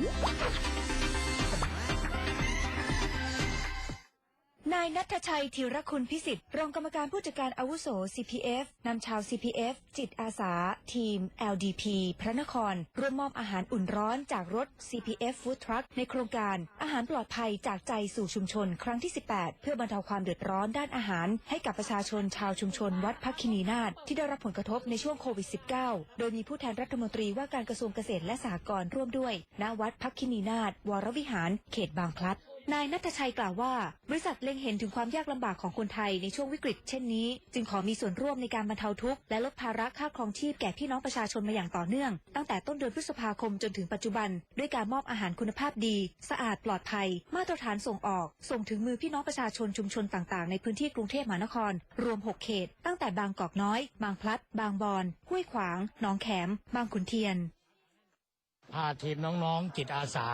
Música นายนัทชัย ธีรคุณพิสิทธิ์ รองกรรมการผู้จัดการอาวุโส CPF นำชาว CPF จิตอาสา ทีม LDP พระนคร ร่วมมอบอาหารอุ่นร้อนจากรถ CPF Food Truck ในโครงการอาหารปลอดภัยจากใจสู่ชุมชน ครั้งที่ 18 เพื่อบรรเทาความเดือดร้อนด้านอาหาร ให้กับประชาชนชาวชุมชนวัดพักคินีนาถที่ได้รับผลกระทบในช่วงโควิด -19 โดยมีผู้แทนรัฐมนตรีว่าการกระทรวงเกษตรและสหกรณ์ร่วมด้วยณวัดพักคินีนาถวรวิหาร เขตบางพลัด นายนัทชัยกล่าวว่า บริษัทเล็งเห็นถึงความยากลำบากของคนไทยในช่วงวิกฤต เช่นนี้ จึงขอมีส่วนร่วมในการบรรเทาทุกข์และลดภาระค่าครองชีพแก่พี่น้องประชาชนมาอย่างต่อเนื่อง ตั้งแต่ต้นเดือนพฤษภาคมจนถึงปัจจุบัน ด้วยการมอบอาหารคุณภาพดี สะอาดปลอดภัย มาตรฐานส่งออก ส่งถึงมือพี่น้องประชาชนชุมชนต่างๆ ในพื้นที่กรุงเทพมหานคร รวม 6 เขต ตั้งแต่บางกอกน้อย บางพลัด บางบอนห้วยขวางหนองแขม บางขุนเทียนพาทีมน้องๆจิตอาสา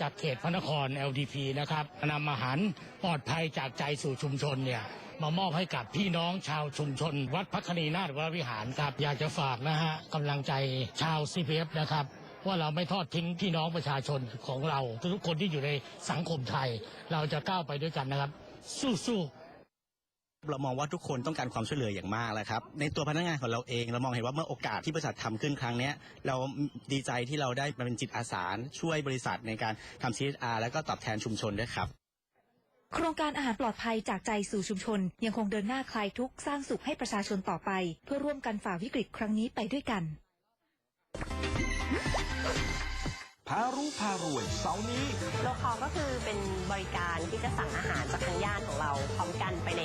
จากเขตพระนคร LDP นะครับนำอาหารปลอดภัยจากใจสู่ชุมชนเนี่ยมามอบให้กับพี่น้องชาวชุมชน วัดพัฒนีนาถวรวิหารครับ อยากจะฝากนะฮะกำลังใจชาว CPF นะครับว่าเราไม่ทอดทิ้งพี่น้องประชาชนของเรา ทุกคนที่อยู่ในสังคมไทย เราจะก้าวไปด้วยกันนะครับ สู้ๆ เรามองว่าทุกคนต้องการความช่วยเหลืออย่างมากแล้วครับ ในตัวพนักงานของเราเอง เรามองเห็นว่าเมื่อโอกาสที่บริษัททำขึ้นครั้งเนี้ยเราดีใจที่เราได้มาเป็นจิตอาสาช่วยบริษัทในการทำ CSR แล้วก็ตอบแทนชุมชนด้วยครับโครงการอาหารปลอดภัยจากใจสู่ชุมชน ยังคงเดินหน้าคลายทุกข์สร้างสุขให้ประชาชนต่อไป เพื่อร่วมกันฝ่าวิกฤตครั้งนี้ไปด้วยกัน พารู้พารวยเสาร์นี้ โลคอลก็คือเป็นบริการที่จะสั่งอาหารจากทางญาติของเราพร้อมกันไปใน